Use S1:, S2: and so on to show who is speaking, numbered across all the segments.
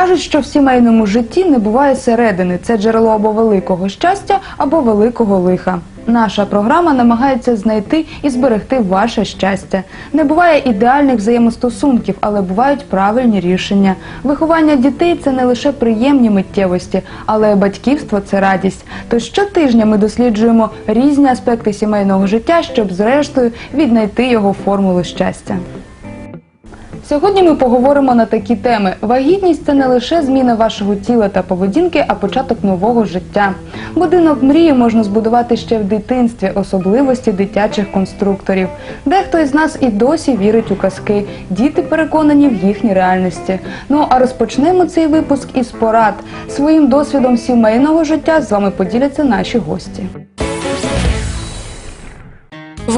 S1: Кажуть, що в сімейному житті не буває середини. Це джерело або великого щастя, або великого лиха. Наша програма намагається знайти і зберегти ваше щастя. Не буває ідеальних взаємостосунків, але бувають правильні рішення. Виховання дітей це не лише приємні миттєвості, але батьківство це радість. Тож щотижня ми досліджуємо різні аспекти сімейного життя, щоб зрештою віднайти його формулу щастя. Сьогодні ми поговоримо на такі теми. Вагітність це не лише зміна вашого тіла та поведінки, а початок нового життя. Будинок мрії можна збудувати ще в дитинстві, особливості дитячих конструкторів. Дехто із нас і досі вірить у казки. Діти переконані в їхній реальності. Ну а розпочнемо цей випуск із порад. Своїм досвідом сімейного життя з вами поділяться наші гості.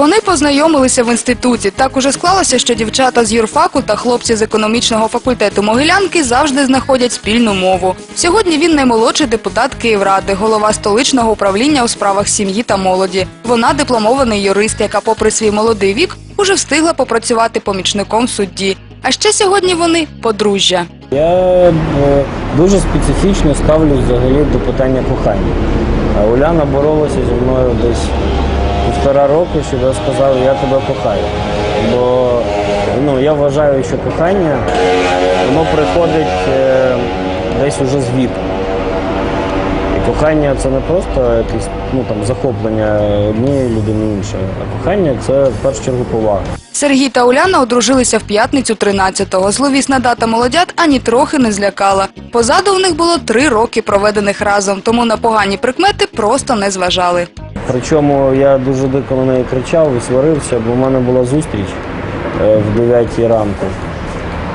S1: Вони познайомилися в інституті. Так уже склалося, що дівчата з юрфаку та хлопці з економічного факультету Могилянки завжди знаходять спільну мову. Сьогодні він наймолодший депутат Київради, голова столичного управління у справах сім'ї та молоді. Вона дипломований юрист, яка, попри свій молодий вік, уже встигла попрацювати помічником судді. А ще сьогодні вони подружжя.
S2: Я е, дуже специфічно ставлюсь взагалі до питання кохання. Уляна боролася зі мною десь півтора року, щоб я сказав, я тебе кохаю. Бо ну, я вважаю, що кохання воно приходить е, десь уже з кохання це не просто якесь ну, там, захоплення однієї людини іншої, а кохання це в першу чергу повага.
S1: Сергій та Уляна одружилися в п'ятницю 13-го. Зловісна дата молодят ані трохи не злякала. Позаду у них було три роки проведених разом, тому на погані прикмети просто не зважали.
S2: Причому я дуже дико на неї кричав і сварився, бо в мене була зустріч е, в 9 ранку.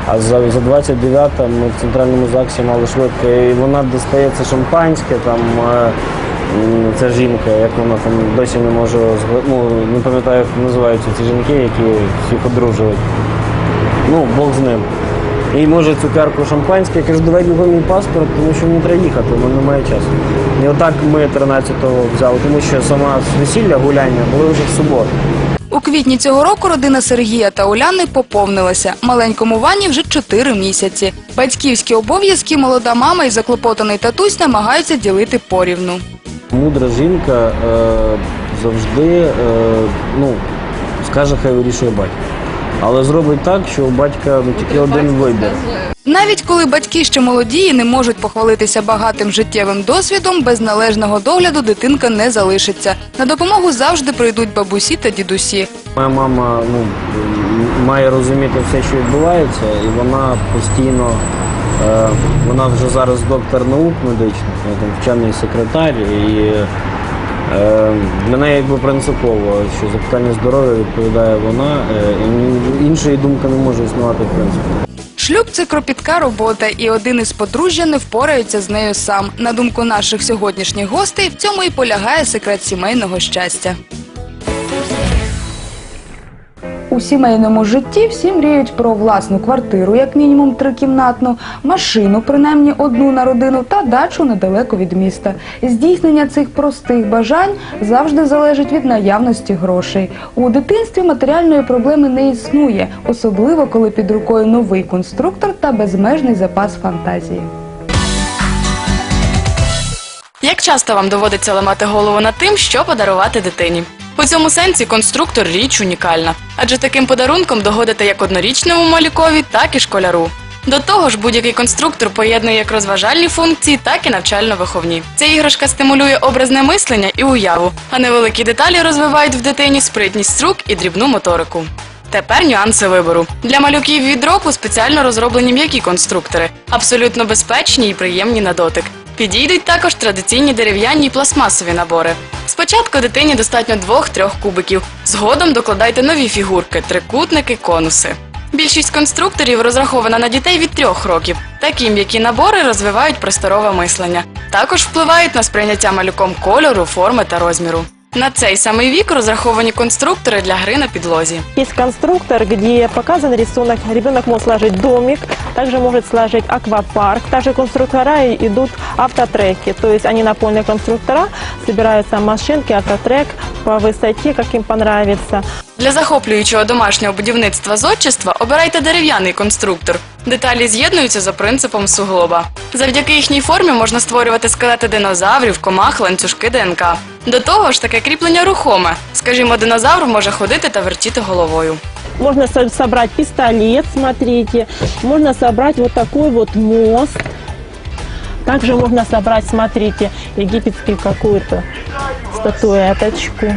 S2: А за, за 29 ми в центральному ЗАГСі мали швидко, і вона достається шампанське, там е, ця жінка, як вона там досі не може ну, не пам'ятаю, як називаються ці жінки, які всіх одружують. Ну, Бог з ним. І може цукерку шампанське, я кажу, давай мій паспорт, тому що мені треба їхати, в мене немає часу. І отак ми 13-го взяли, тому що сама весілля, гуляння були вже в суботу.
S1: У квітні цього року родина Сергія та Уляни поповнилася. Маленькому Вані вже 4 місяці. Батьківські обов'язки молода мама і заклопотаний татусь намагаються ділити порівну.
S2: Мудра жінка е, завжди е, ну, скаже, хай вирішує батько. Але зробить так, що у батька ну, тільки один вибір.
S1: Навіть коли батьки ще молоді і не можуть похвалитися багатим життєвим досвідом, без належного догляду дитинка не залишиться. На допомогу завжди прийдуть бабусі та дідусі.
S2: Моя мама ну, має розуміти все, що відбувається, і вона постійно, е, вона вже зараз доктор наук медичних, там вчений секретар, і е, неї якби принципово, що за питання здоров'я відповідає вона, е, і іншої думки не може існувати в принципі.
S1: Шлюб це кропітка робота, і один із подружжя не впорається з нею сам. На думку наших сьогоднішніх гостей, в цьому і полягає секрет сімейного щастя. У сімейному житті всі мріють про власну квартиру, як мінімум трикімнатну, машину, принаймні одну на родину, та дачу недалеко від міста. Здійснення цих простих бажань завжди залежить від наявності грошей. У дитинстві матеріальної проблеми не існує, особливо коли під рукою новий конструктор та безмежний запас фантазії.
S3: Як часто вам доводиться ламати голову над тим, що подарувати дитині? У цьому сенсі конструктор річ унікальна, адже таким подарунком догодите як однорічному малюкові, так і школяру. До того ж, будь-який конструктор поєднує як розважальні функції, так і навчально-виховні. Ця іграшка стимулює образне мислення і уяву, а невеликі деталі розвивають в дитині спритність рук і дрібну моторику. Тепер нюанси вибору. Для малюків від року спеціально розроблені м'які конструктори, абсолютно безпечні і приємні на дотик. Підійдуть також традиційні дерев'яні і пластмасові набори. Спочатку дитині достатньо двох-трьох кубиків. Згодом докладайте нові фігурки, трикутники, конуси. Більшість конструкторів розрахована на дітей від трьох років. Такі м'які набори розвивають просторове мислення. Також впливають на сприйняття малюком кольору, форми та розміру. На цей самий вік розраховані конструктори для гри на підлозі.
S4: Есть конструктор, где показан рисунок. Ребенок может сложить домик, также может сложить аквапарк. Также конструктора идут автотреки, то есть они напольные конструктора, собираются машинки, автотрек по высоте, как им понравится.
S3: Для захоплюючого домашнього будівництва зодчества обирайте дерев'яний конструктор. Деталі з'єднуються за принципом суглоба. Завдяки їхній формі можна створювати скелети динозаврів, комах, ланцюжки ДНК. До того ж, таке кріплення рухоме. Скажімо, динозавр може ходити та вертіти головою.
S4: Можно со- собрать пистолет, смотрите. Можно собрать вот такой вот мост. Также можно собрать, смотрите, египетскую какую-то статуэточку.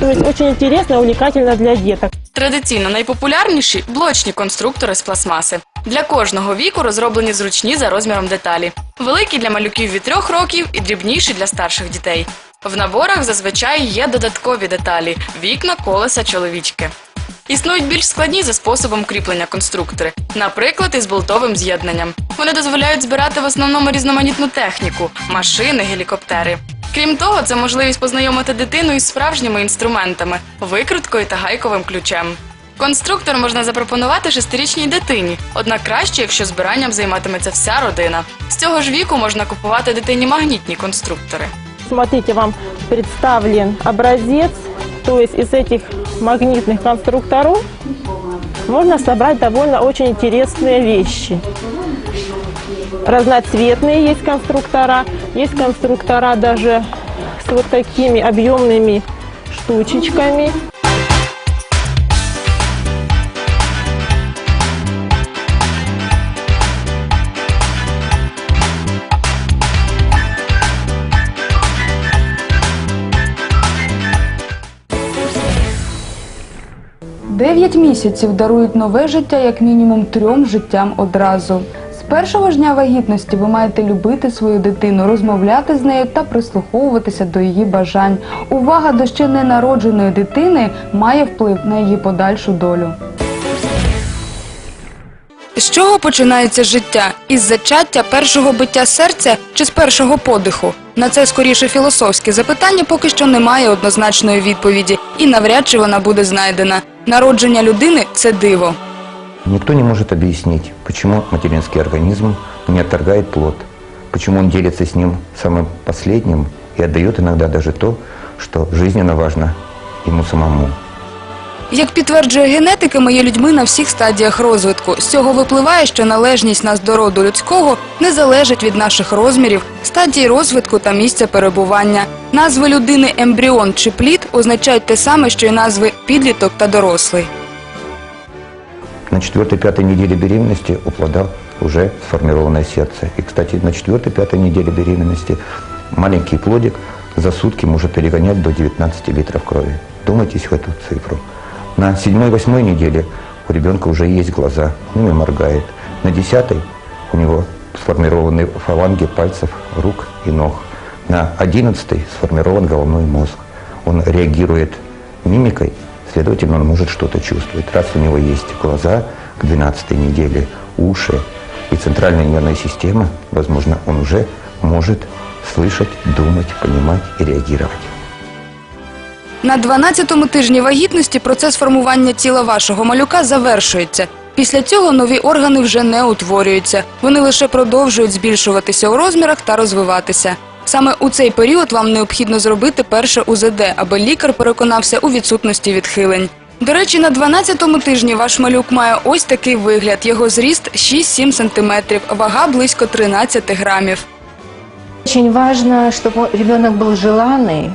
S4: То есть очень интересно, увлекательно для деток.
S3: Традиційно найпопулярніші блочні конструктори з пластмаси. Для кожного віку розроблені зручні за розміром деталі. Великі для малюків від трьох років і дрібніші для старших дітей. В наборах зазвичай є додаткові деталі вікна, колеса, чоловічки. Існують більш складні за способом кріплення конструктори, наприклад, із болтовим з'єднанням. Вони дозволяють збирати в основному різноманітну техніку, машини, гелікоптери. Крім того, це можливість познайомити дитину із справжніми інструментами, викруткою та гайковим ключем. Конструктор можна запропонувати шестирічній дитині, однак краще, якщо збиранням займатиметься вся родина. З цього ж віку можна купувати дитині магнітні конструктори.
S4: Смотрите, вам представлен образец. То есть из этих магнитных конструкторов можно собрать довольно очень интересные вещи. Разноцветные есть конструктора, есть конструктора даже с вот такими объемными штучечками.
S1: Дев'ять місяців дарують нове життя як мінімум трьом життям одразу. З першого ж дня вагітності ви маєте любити свою дитину, розмовляти з нею та прислуховуватися до її бажань. Увага до ще ненародженої дитини має вплив на її подальшу долю. З чого починається життя? Із зачаття першого биття серця чи з першого подиху? На це скоріше філософське запитання поки що немає однозначної відповіді, і навряд чи вона буде знайдена. Народження людини це диво.
S5: Никто не может объяснить, почему материнский организм не отторгает плод, почему он делится с ним самым последним и отдает иногда даже то, что жизненно важно ему самому.
S1: Як підтверджує генетика, ми є людьми на всіх стадіях розвитку. З цього випливає, що належність нас до роду людського не залежить від наших розмірів, стадії розвитку та місця перебування. Назви людини ембріон чи плід означають те саме, що й назви підліток та дорослий.
S5: На четвертой-пятой неделе беременности у плода уже сформированное сердце. И, кстати, на четвертой-пятой неделе беременности маленький плодик за сутки может перегонять до 19 литров крови. Думайтесь в эту цифру. На седьмой-восьмой неделе у ребенка уже есть глаза, он ими моргает. На десятой у него сформированы фаланги пальцев, рук и ног. На одиннадцатой сформирован головной мозг. Он реагирует мимикой, следовательно, он может что-то чувствовать. Раз у него есть глаза к 12 неделе, уши и центральная нервная система, возможно, он уже может слышать, думать, понимать и реагировать.
S1: На 12-му тижні вагітності процес формування тіла вашого малюка завершується. Після цього нові органи вже не утворюються. Вони лише продовжують збільшуватися у розмірах та розвиватися. Саме у цей період вам необхідно зробити перше УЗД, аби лікар переконався у відсутності відхилень. До речі, на 12-му тижні ваш малюк має ось такий вигляд. Його зріст 6-7 сантиметрів, вага близько 13 грамів.
S6: Очень важно, чтобы ребенок был желанный,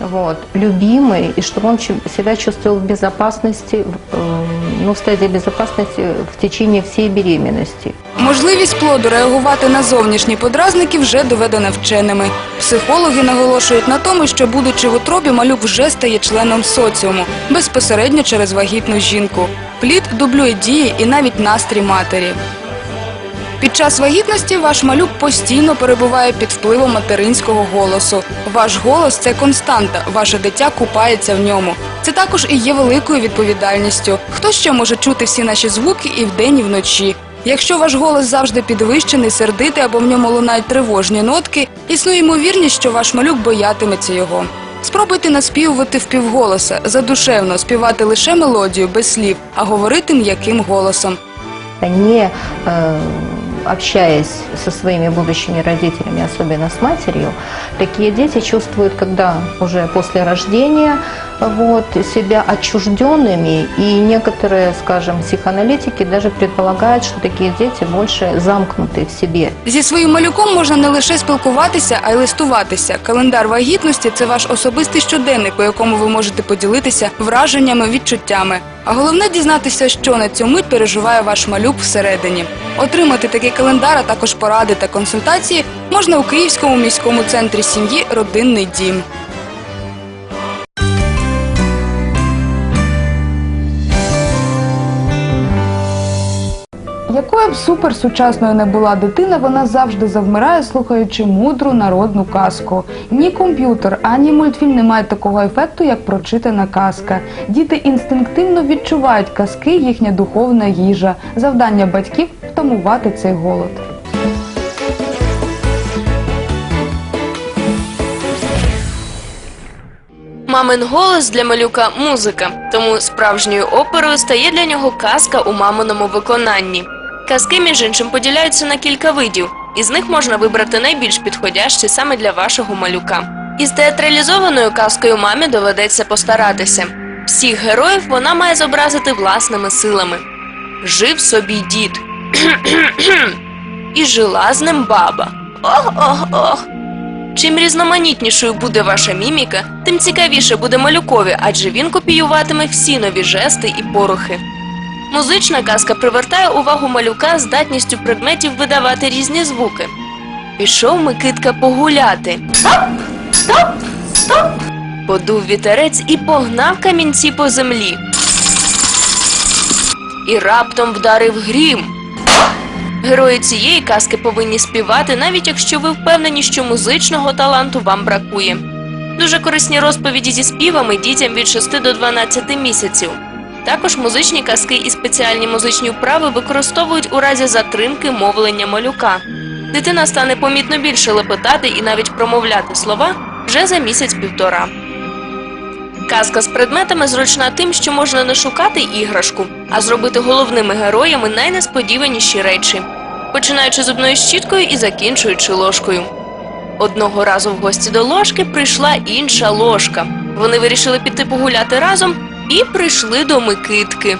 S6: вот, любимый, и чтобы он чу- себя чувствовал в безопасности, в, э, ну, в стадии безопасности в течение всей беременности.
S1: Можливість плоду реагувати на зовнішні подразники вже доведена вченими. Психологи наголошують на тому, що, будучи в утробі, малюк вже стає членом соціуму, безпосередньо через вагітну жінку. Плід дублює дії і навіть настрій матері. Під час вагітності ваш малюк постійно перебуває під впливом материнського голосу. Ваш голос це константа, ваше дитя купається в ньому. Це також і є великою відповідальністю. Хто ще може чути всі наші звуки і вдень, і вночі? Якщо ваш голос завжди підвищений, сердитий або в ньому лунають тривожні нотки, існує ймовірність, що ваш малюк боятиметься його. Спробуйте наспівувати впівголоса, задушевно співати лише мелодію без слів, а говорити м'яким голосом.
S6: не э, общаясь со своими будущими родителями, особенно с матерью, такие дети чувствуют, когда уже после рождения вот, себя отчужденными, и некоторые, скажем, психоаналитики даже предполагают, что такие дети больше замкнуты в себе.
S1: Зі своїм малюком можна не лише спілкуватися, а й листуватися. Календар вагітності це ваш особистий щоденник, по якому ви можете поділитися враженнями, відчуттями. А головне дізнатися, що на цю мить переживає ваш малюк всередині. Отримати такий календар, а також поради та консультації можна у Київському міському центрі сім'ї Родинний дім. Якою б суперсучасною не була дитина, вона завжди завмирає, слухаючи мудру народну казку. Ні комп'ютер, ані мультфільм не мають такого ефекту, як прочитана казка. Діти інстинктивно відчувають казки, їхня духовна їжа. Завдання батьків втамувати цей голод.
S7: Мамин голос для малюка музика, тому справжньою оперою стає для нього казка у маминому виконанні. Казки, між іншим, поділяються на кілька видів, із них можна вибрати найбільш підходящі саме для вашого малюка. Із театралізованою казкою мамі доведеться постаратися. Всіх героїв вона має зобразити власними силами. Жив собі дід. І жила з ним баба. Ох, ох, ох. Чим різноманітнішою буде ваша міміка, тим цікавіше буде малюкові, адже він копіюватиме всі нові жести і порухи. Музична казка привертає увагу малюка здатністю предметів видавати різні звуки. Пішов Микитка погуляти. Стоп! Стоп! Стоп! Подув вітерець і погнав камінці по землі. І раптом вдарив грім. Герої цієї казки повинні співати, навіть якщо ви впевнені, що музичного таланту вам бракує. Дуже корисні розповіді зі співами дітям від 6 до 12 місяців. Також музичні казки і спеціальні музичні вправи використовують у разі затримки мовлення малюка. Дитина стане помітно більше лепетати і навіть промовляти слова вже за місяць-півтора. Казка з предметами зручна тим, що можна не шукати іграшку, а зробити головними героями найнесподіваніші речі, починаючи зубною щіткою і закінчуючи ложкою. Одного разу в гості до ложки прийшла інша ложка. Вони вирішили піти погуляти разом і прийшли до Микитки.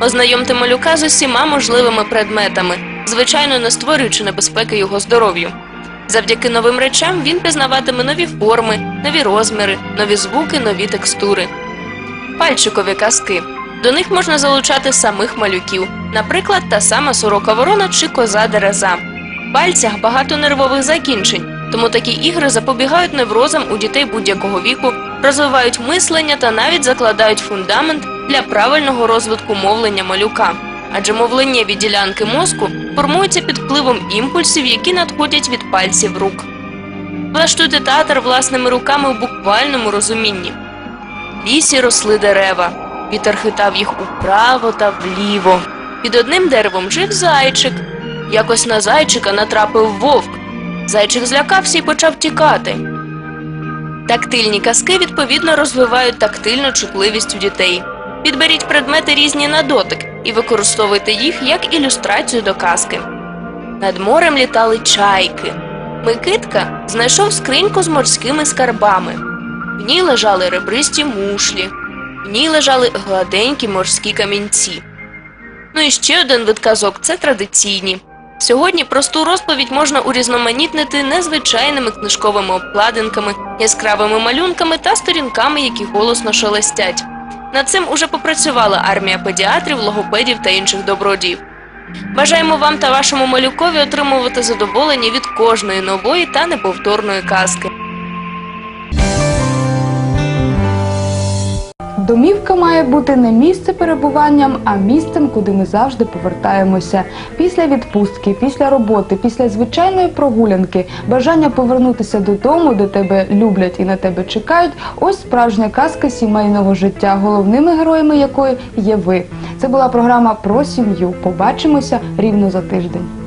S7: Ознайомте малюка з усіма можливими предметами, звичайно, не створюючи небезпеки його здоров'ю. Завдяки новим речам він пізнаватиме нові форми, нові розміри, нові звуки, нові текстури. Пальчикові казки. До них можна залучати самих малюків, наприклад, та сама сорока ворона чи коза дереза. В пальцях багато нервових закінчень, тому такі ігри запобігають неврозам у дітей будь-якого віку, розвивають мислення та навіть закладають фундамент для правильного розвитку мовлення малюка. Адже мовленнєві ділянки мозку формуються під впливом імпульсів, які надходять від пальців рук. Влаштуйте театр власними руками в буквальному розумінні. Лісі росли дерева. Вітер хитав їх управо та вліво. Під одним деревом жив зайчик. Якось на зайчика натрапив вовк. Зайчик злякався і почав тікати. Тактильні казки відповідно розвивають тактильну чутливість у дітей. Підберіть предмети різні на дотик і використовуйте їх як ілюстрацію до казки. Над морем літали чайки. Микитка знайшов скриньку з морськими скарбами. В ній лежали ребристі мушлі, в ній лежали гладенькі морські камінці. Ну і ще один вид казок це традиційні. Сьогодні просту розповідь можна урізноманітнити незвичайними книжковими обкладинками, яскравими малюнками та сторінками, які голосно шелестять. Над цим уже попрацювала армія педіатрів, логопедів та інших добродіїв. Бажаємо вам та вашому малюкові отримувати задоволення від кожної нової та неповторної казки.
S1: Домівка має бути не місце перебуванням, а місцем, куди ми завжди повертаємося. Після відпустки, після роботи, після звичайної прогулянки, бажання повернутися додому, де тебе люблять і на тебе чекають. Ось справжня казка сімейного життя, головними героями якої є ви. Це була програма про сім'ю. Побачимося рівно за тиждень.